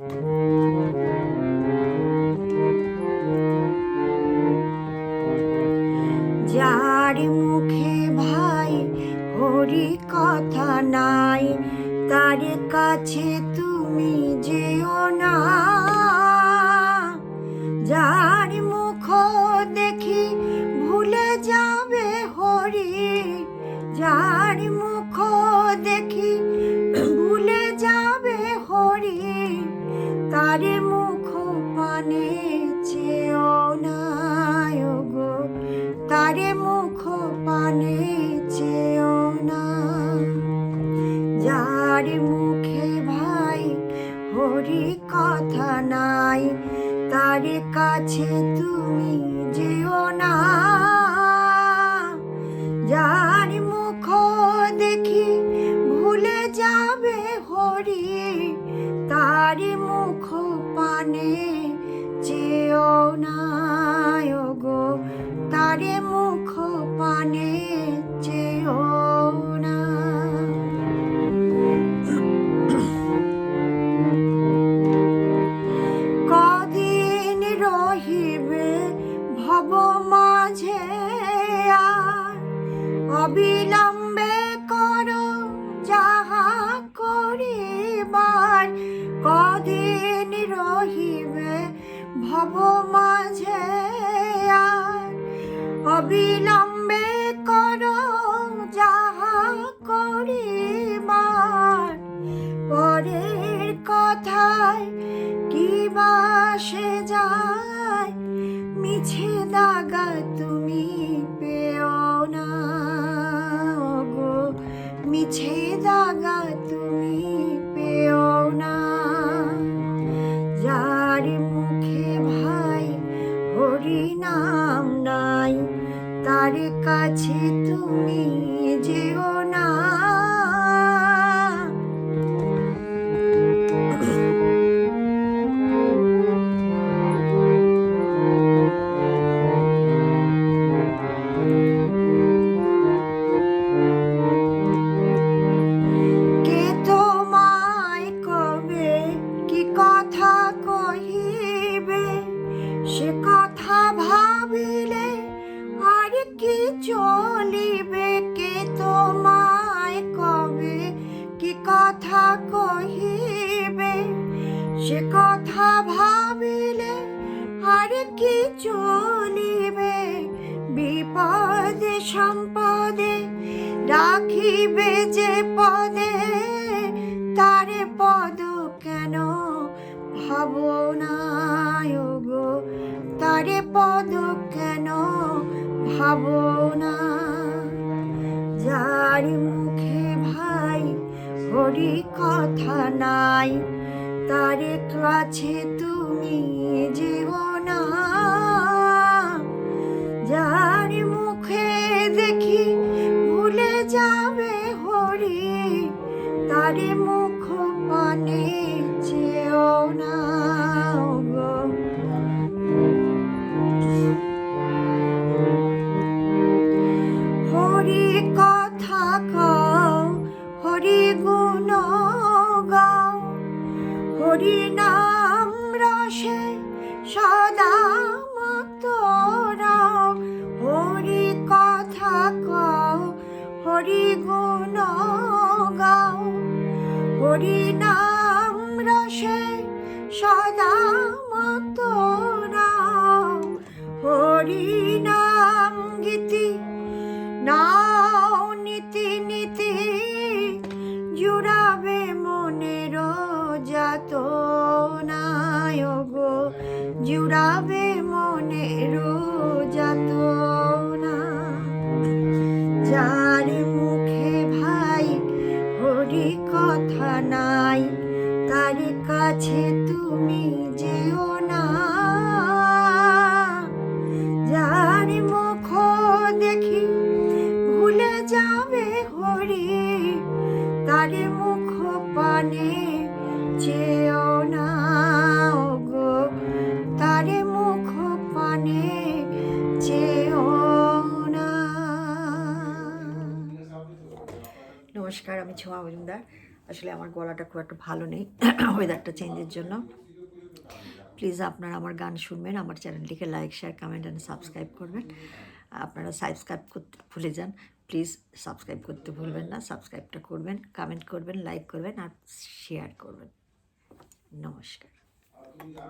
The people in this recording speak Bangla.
যার মুখে ভাই হরি কথা নাই তার কাছে তুমি যেও না। যার মুখ তার মুখ পানে চেও না গো। তারে মুখ পানে চেও না যার মুখে ভাই হরি কথা নাই, তার কাছে তুমি তার মুখ পানে চেও না গো। তারে মুখ পানে চেও না। কদিন রহিবে ভব মাঝে আর, অবিলম্বে করো যাহা করিবার। কদিন রহিবে ভব মাঝে আর অবিলম্বে করো যাহা করিবার। পরের কথায় কি বাসে যায়, মিছে দাগা তুমি তুমি যেও আর কি চলিবে? বিপদে, সম্পদে রাখিবে যে পদে, তারে পদ কেন ভাবো না গো? তারে পদ কেন ভাবো না যার মুখে ভাই হরি কথা নাই, তারে কাছে তুমি যেও হরি নাম রসে সদা মত রাও হরি কথা কও হরি গুণ গাও হরি নাম রসে সদা মত রাও হরি নাম গীতি, নাও নীতি নীতি, জুড়াবে মনের যাত গো জুড়াবে মনের যাত না যার মুখে ভাই হরি কথা নাই তার কাছে তুমি যেও না। যার মুখ দেখি ভুলে যাবে হরি, তার মুখ পানে চেও না। গো তার মুখ পানে চেও না। নমস্কার, আমি ছোঁয়া মজুমদার। আসলে আমার গলাটা খুব একটা ভালো নেই ওয়েদারটা চেঞ্জের জন্য। প্লিজ আপনারা আমার গান শুনবেন, আমার চ্যানেলটিকে like share comment and subscribe করবেন। আপনারা সাবস্ক্রাইব করতে ভুলে যান। প্লিজ সাবস্ক্রাইব করতে ভুলবেন না সাবস্ক্রাইবটা করবেন কমেন্ট করবেন লাইক করবেন আর শেয়ার করবেন। নমস্কার।